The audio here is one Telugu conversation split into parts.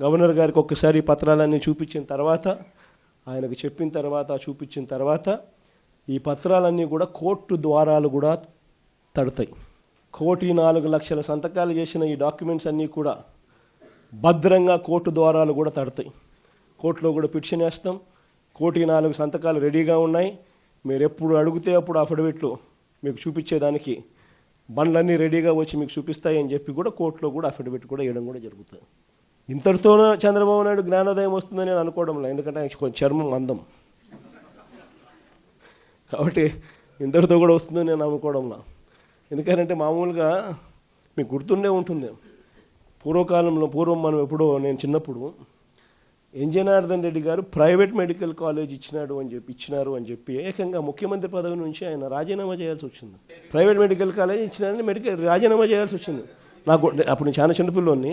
గవర్నర్ గారికి ఒక్కసారి పత్రాలన్నీ చూపించిన తర్వాత ఆయనకు చెప్పిన తర్వాత చూపించిన తర్వాత ఈ పత్రాలన్నీ కూడా కోర్టు ద్వారాలు కూడా తడతాయి. కోటి నాలుగు లక్షల సంతకాలు చేసిన ఈ డాక్యుమెంట్స్ అన్నీ కూడా భద్రంగా కోర్టు ద్వారాలు కూడా తడతాయి. కోర్టులో కూడా పిటిషన్ వేస్తాం. కోటి నాలుగు సంతకాలు రెడీగా ఉన్నాయి. మీరు ఎప్పుడు అడిగితే అప్పుడు అఫిడవిట్లు మీకు చూపించేదానికి బండ్లన్నీ రెడీగా వచ్చి మీకు చూపిస్తాయి అని చెప్పి కూడా కోర్టులో కూడా అఫిడవిట్ కూడా వేయడం కూడా జరుగుతుంది. ఇంతటితోనే చంద్రబాబు నాయుడు జ్ఞానోదయం వస్తుందని నేను అనుకోవడంలో ఎందుకంటే ఆయనకి కొంచెం చర్మం అందం. కాబట్టి ఇంతటితో కూడా వస్తుందని నేను అనుకోవడంలో ఎందుకంటే మామూలుగా మీకు గుర్తుండే ఉంటుంది. పూర్వకాలంలో పూర్వం మనం ఎప్పుడో నేను చిన్నప్పుడు ఎన్ రెడ్డి గారు ప్రైవేట్ మెడికల్ కాలేజ్ ఇచ్చినాడు అని చెప్పి ఇచ్చినారు అని చెప్పి ఏకంగా ముఖ్యమంత్రి పదవి నుంచి ఆయన రాజీనామా చేయాల్సి వచ్చింది. ప్రైవేట్ మెడికల్ కాలేజ్ ఇచ్చినారని మెడికల్ రాజీనామా చేయాల్సి వచ్చింది. నాకు అప్పుడు నేను చాలా చిన్నపిల్లోని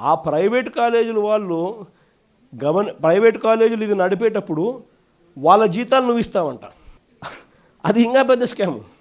ఆ ప్రైవేట్ కాలేజీలు వాళ్ళు గవర్న ప్రైవేట్ కాలేజీలు ఇది నడిపేటప్పుడు వాళ్ళ జీతాలు నువ్వు ఇస్తావంట. అది ఇంకా పెద్ద స్కాము.